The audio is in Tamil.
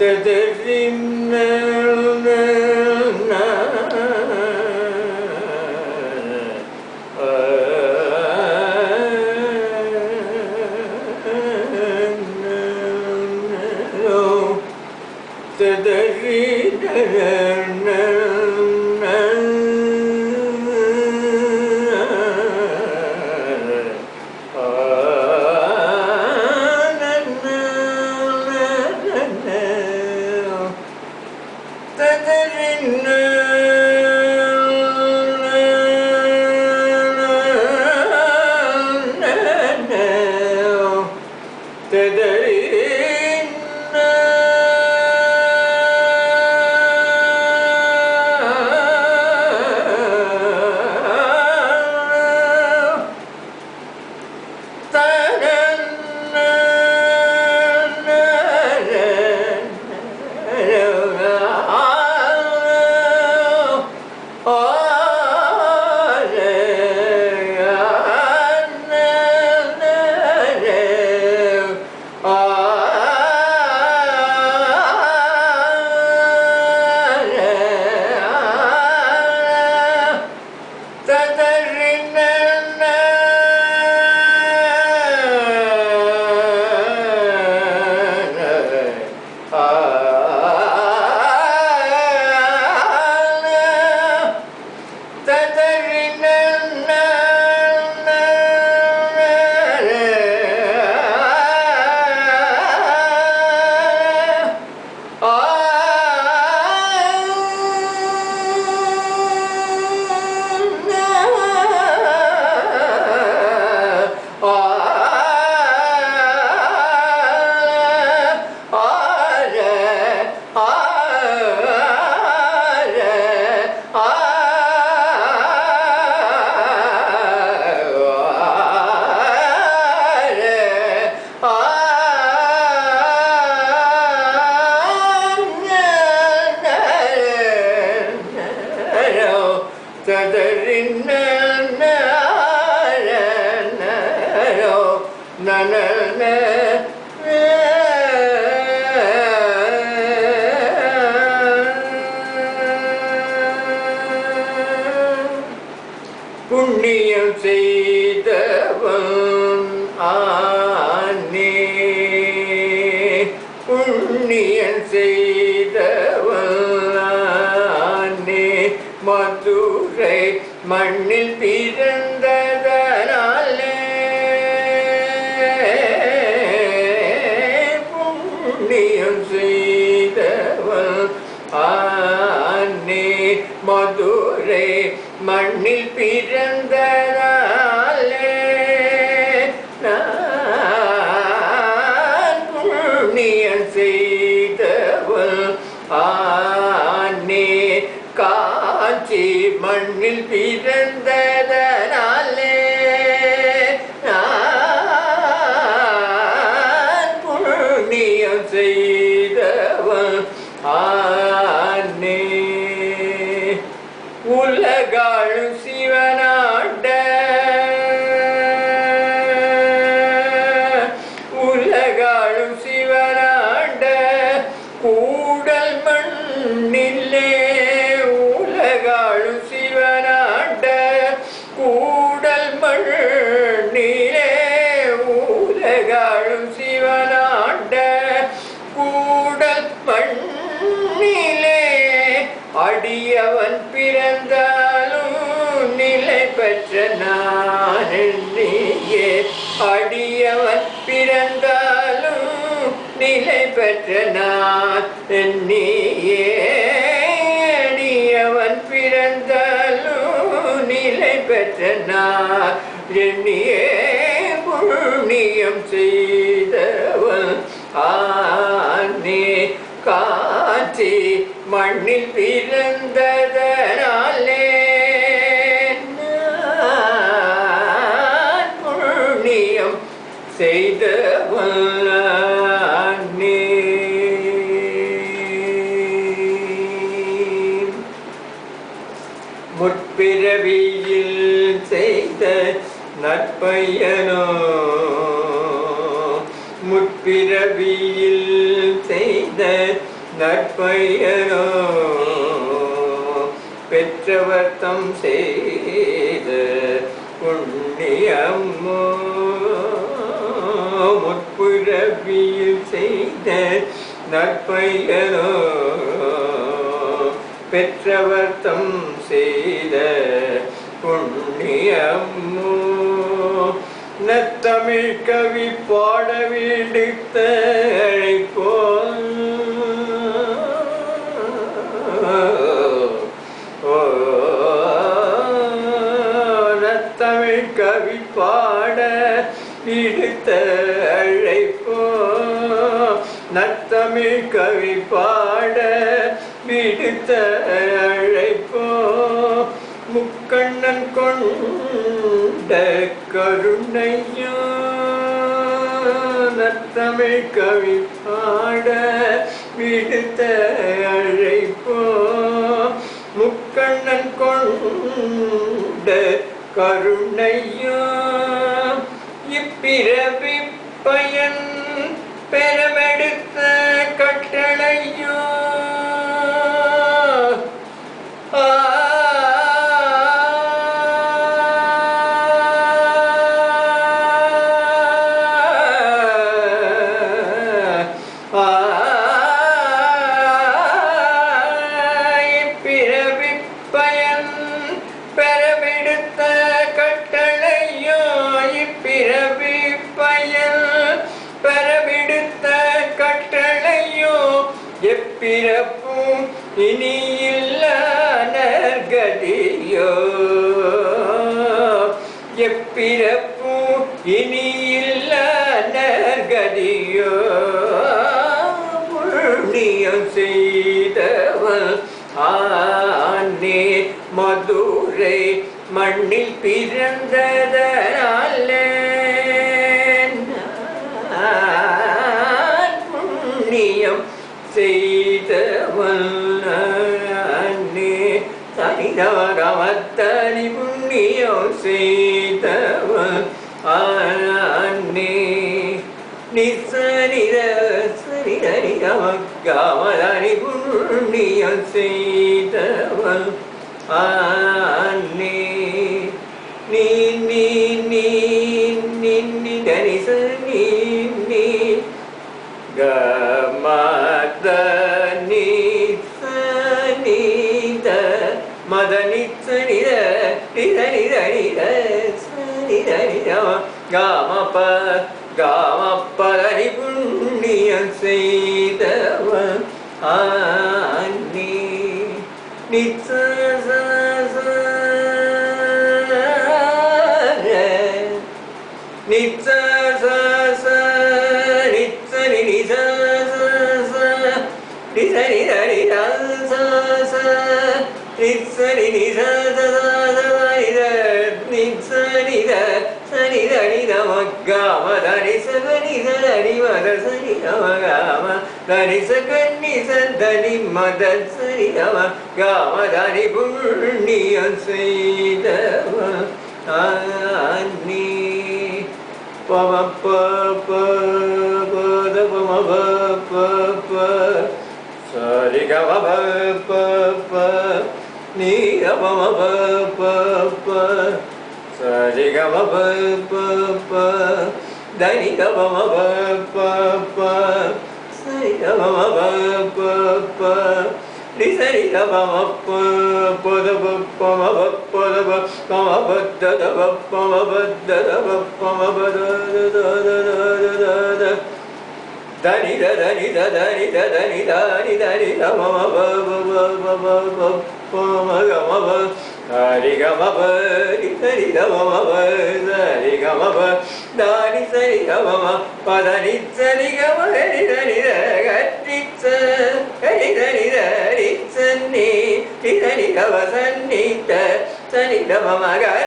تدري منا புண்ணியம் செய்தவன் ஆனே. புண்ணியம் செய்தவன் ஆனே. மதுரை மண்ணில் பிறந்த மதுரை மண்ணில் பிறந்ததாலே பெற்ற அடியவன் பிறந்தாலும் நிலை பெற்ற நான் நீயே அடியவன் பிறந்தாலும் நிலை பெற்ற நான் எண்ணியே புண்ணியம் செய்தவன் ஆனே. காட்சி மண்ணில் பிறந்ததனால் பிறவியில் செய்த நற்பயரோ? பெற்றவர்த்தம் செய்த புண்ணியம்மோ முற்பிறவியில் செய்த நற்பயரோ? பெற்றவர்த்தம் செய்த புண்ணியம்மோ நத்தமிழ் கவி பாட வேண்டித்த அழைப்போ நத்தமிழ் கவி பாட இடுத்த அழைப்போ நத்தமிழ் கவி பாட விடுத்த அழைப்போ முக்கண்ணன் கொண்டு கருணையோ நத்தமிழ் கவி பாட விடுத்த அழைப்போ முக்கண்ணன் கொண்ட கருணையா இப்பிறவி பயன் பெறமெடுத்த கட்டண நற்கதியோ எப்பிறப்பும் இனி இல்ல நர்கதியோ புண்ணியம் செய்தவன் ஆனே மதுரை மண்ணில் பிறந்ததனாலே. ஞானவத்தனி புண்ணியம் செய்தவ அன்னே நிசரிரசரி கமலனி புண்ணியம் செய்தவ ஆ மதனிச்ச நிற நிற நிற நிற நிற நிற காமப்ப காமப்பதனி புண்ணியம் செய்தவன் ஆ நிச்ச நிச்சரி நிசரித சரி தனி நமக்காம தனி சகனி சரி மத சரி நமகாம தனி சகன்னி சந்தனி மத சரி நமகாம தனி புண்ணியம் செய்தவ அன்னி பம ப ப பத பம ப ப ப சரி கம ப ப ப. நீ க ப ம ப ப ப சரி க ம ப ப ப த நி க ப ம ப ப ப சரி க ம ம ப ப ப ரி சரி க ப ம ப ப த ப ப ம ப ப த ப ப ம ப த த ப ப ம ப த த ப ப ம ப த த த த த த ダニダダニダダニダダニダニダニダママバババババババマガマバダリガマバリダリダママバダリガマバダリザリガママバダリザリガマダリダリダガリツガリダリダリツニダリガマサニタサニダママガ